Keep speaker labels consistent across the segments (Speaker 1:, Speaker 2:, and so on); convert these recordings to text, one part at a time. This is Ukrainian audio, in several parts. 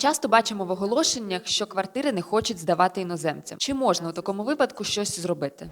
Speaker 1: Часто бачимо в оголошеннях, що квартири не хочуть здавати іноземцям. Чи можна у такому випадку щось зробити?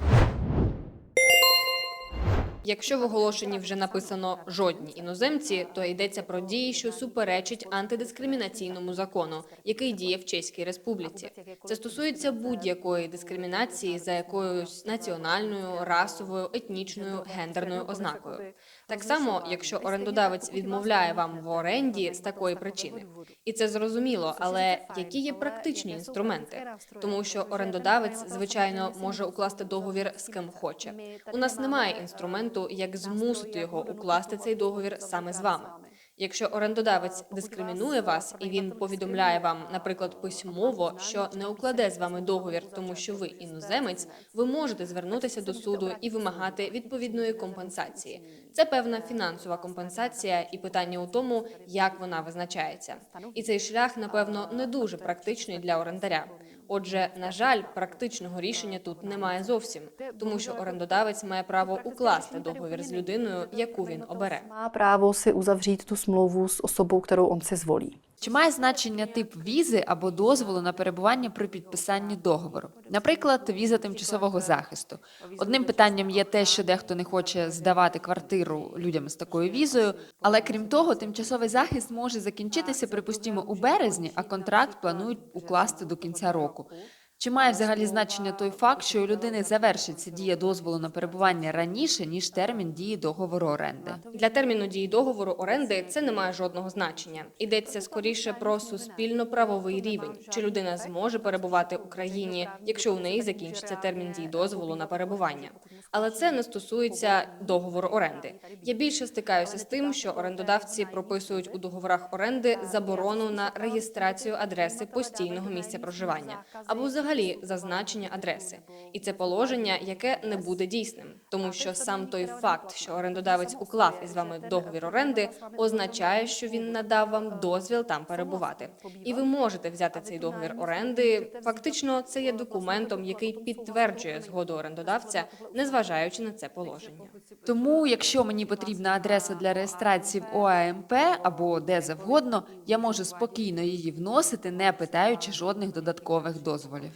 Speaker 2: Якщо в оголошенні вже написано жодні іноземці, то йдеться про дії, що суперечать антидискримінаційному закону, який діє в Чеській Республіці. Це стосується будь-якої дискримінації за якоюсь національною, расовою, етнічною, гендерною ознакою. Так само, якщо орендодавець відмовляє вам в оренді з такої причини, і це зрозуміло, але які є практичні інструменти? Тому що орендодавець, звичайно, може укласти договір з ким хоче. У нас немає інструменту, як змусити його укласти цей договір саме з вами. Якщо орендодавець дискримінує вас і він повідомляє вам, наприклад, письмово, що не укладе з вами договір, тому що ви іноземець, ви можете звернутися до суду і вимагати відповідної компенсації. Це певна фінансова компенсація, і питання у тому, як вона визначається. І цей шлях, напевно, не дуже практичний для орендаря. Отже, на жаль, практичного рішення тут немає зовсім, тому що орендодавець має право укласти договір з людиною, яку він обере.
Speaker 3: Má právo si uzavřít tu smlouvu s osobou, kterou on si zvolí.
Speaker 1: Чи має значення тип візи або дозволу на перебування при підписанні договору? Наприклад, віза тимчасового захисту. Одним питанням є те, що дехто не хоче здавати квартиру людям з такою візою, але крім того, тимчасовий захист може закінчитися, припустімо, у березні, а контракт планують укласти до кінця року. Чи має взагалі значення той факт, що у людини завершиться дія дозволу на перебування раніше ніж термін дії договору оренди?
Speaker 2: Для терміну дії договору оренди це не має жодного значення. Йдеться скоріше про суспільно-правовий рівень. Чи людина зможе перебувати в Україні, якщо у неї закінчиться термін дії дозволу на перебування? Але це не стосується договору оренди. Я більше стикаюся з тим, що орендодавці прописують у договорах оренди заборону на реєстрацію адреси постійного місця проживання або взагалі зазначення адреси. І це положення, яке не буде дійсним, тому що сам той факт, що орендодавець уклав із вами договір оренди, означає, що він надав вам дозвіл там перебувати. І ви можете взяти цей договір оренди. Фактично, це є документом, який підтверджує згоду орендодавця, незважаючи на це положення.
Speaker 1: Тому, якщо мені потрібна адреса для реєстрації в ОАМП або де завгодно, я можу спокійно її вносити, не питаючи жодних додаткових дозволів.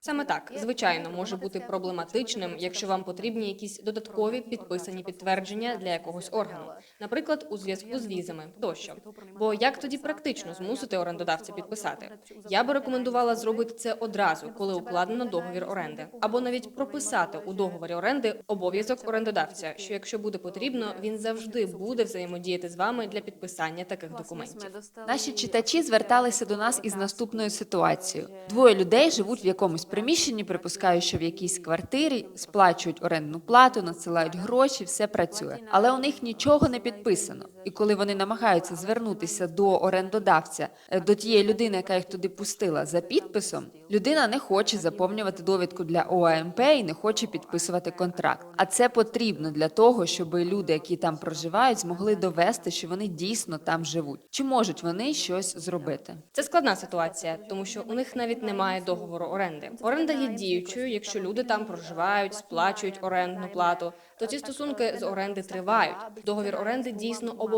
Speaker 2: Саме так, звичайно, може бути проблематичним, якщо вам потрібні якісь додаткові підписані підтвердження для якогось органу, наприклад, у зв'язку з візами тощо. Бо як тоді практично змусити орендодавця підписати? Я би рекомендувала зробити це одразу, коли укладено договір оренди, або навіть прописати у договорі оренди обов'язок орендодавця, що якщо буде потрібно, він завжди буде взаємодіяти з вами для підписання таких документів.
Speaker 1: Наші читачі зверталися до нас із наступною ситуацією: двоє людей живуть в якомусь приміщенні, припускаю, що в якійсь квартирі сплачують орендну плату, надсилають гроші, все працює. Але у них нічого не підписано. І коли вони намагаються звернутися до орендодавця, е, до тієї людини, яка їх туди пустила, за підписом, людина не хоче заповнювати довідку для ОАМП і не хоче підписувати контракт. А це потрібно для того, щоб люди, які там проживають, змогли довести, що вони дійсно там живуть. Чи можуть вони щось зробити?
Speaker 2: Це складна ситуація, тому що у них навіть немає договору оренди. Оренда є діючою, якщо люди там проживають, сплачують орендну плату. То ці стосунки з оренди тривають. Договір оренди дійсно обов'язково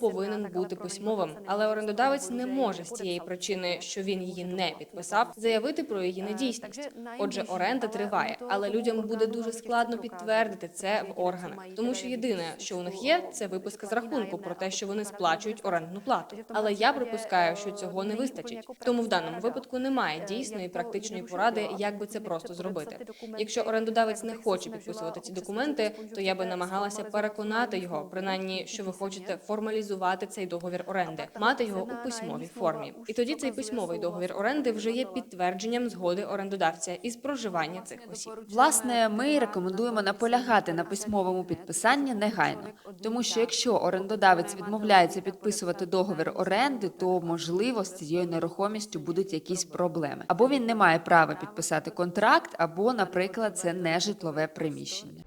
Speaker 2: повинен бути письмовим, але орендодавець не може з тієї причини, що він її не підписав, заявити про її недійсність. Отже, оренда триває, але людям буде дуже складно підтвердити це в органах, тому що єдине, що у них є, це виписка з рахунку про те, що вони сплачують орендну плату. Але я припускаю, що цього не вистачить. Тому в даному випадку немає дійсної практичної поради, як би це просто зробити. Якщо орендодавець не хоче підписувати ці документи, то я би намагалася переконати його, принаймні, що ви хочете формалізувати цей договір оренди, мати його у письмовій формі. І тоді цей письмовий договір оренди вже є підтвердженням згоди орендодавця із проживання цих осіб.
Speaker 1: Власне, ми рекомендуємо наполягати на письмовому підписанні негайно, тому що якщо орендодавець відмовляється підписувати договір оренди, то можливо з цією нерухомістю будуть якісь проблеми. Або він не має права підписати контракт, або, наприклад, це не житлове приміщення.